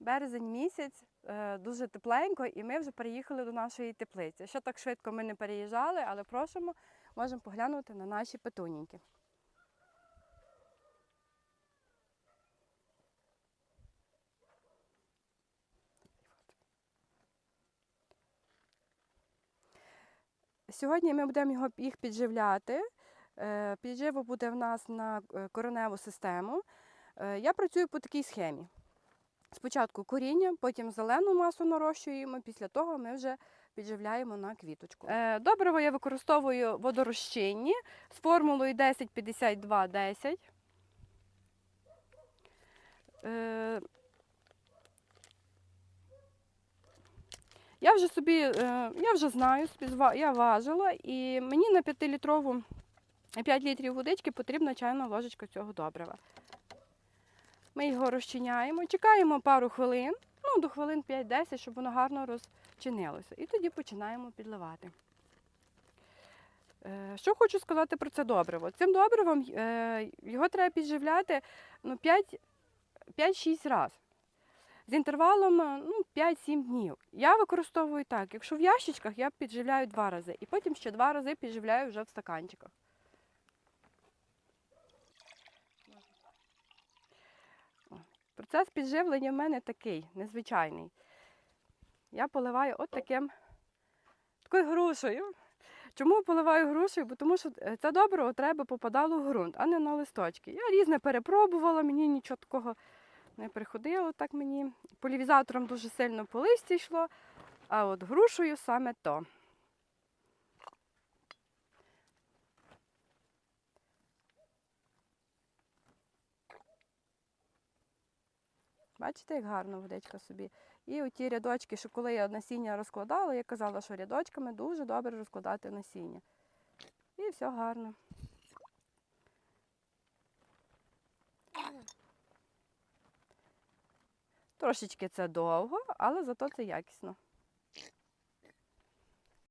Березень місяць, е, дуже тепленько, і ми вже переїхали до нашої теплиці. Ще так швидко ми не переїжджали, але просимо, можемо поглянути на наші петуніньки. Сьогодні ми будемо їх підживляти. Е, Підживу буде в нас на е, кореневу систему. Я працюю по такій схемі. Спочатку коріння, потім зелену масу нарощуємо, після того ми вже підживляємо на квіточку. Е, Добриво я використовую водорозчинні з формулою 10-52-10. Е, Я вже собі, е, я вже знаю, я важила, і мені на 5-літрову 5 літрів водички потрібна чайна ложечка цього добрива. Ми його розчиняємо, чекаємо пару хвилин, ну до хвилин 5-10, щоб воно гарно розчинилося. І тоді починаємо підливати. Е, Що хочу сказати про це добриво? Цим добривом е, його треба підживляти ну, 5 5-6 разів. З інтервалом е, ну, 5-7 днів. Я використовую так. Якщо в ящичках, я підживляю два рази, і потім ще два рази підживляю вже в стаканчиках. Процес підживлення в мене такий, незвичайний. Я поливаю от таким, такою грушею. Чому поливаю грушею? Бо тому що е, це добриво треба попадало в ґрунт, а не на листочки. Я різне перепробувала, мені нічого такого не приходило так мені. Полівізатором дуже сильно по листі йшло, а от грушею саме то. Бачите, як гарно водичка собі. І оті рядочки, що коли я насіння розкладала, я казала, що рядочками дуже добре розкладати насіння. І все гарно. Трошечки це довго, але зато це якісно.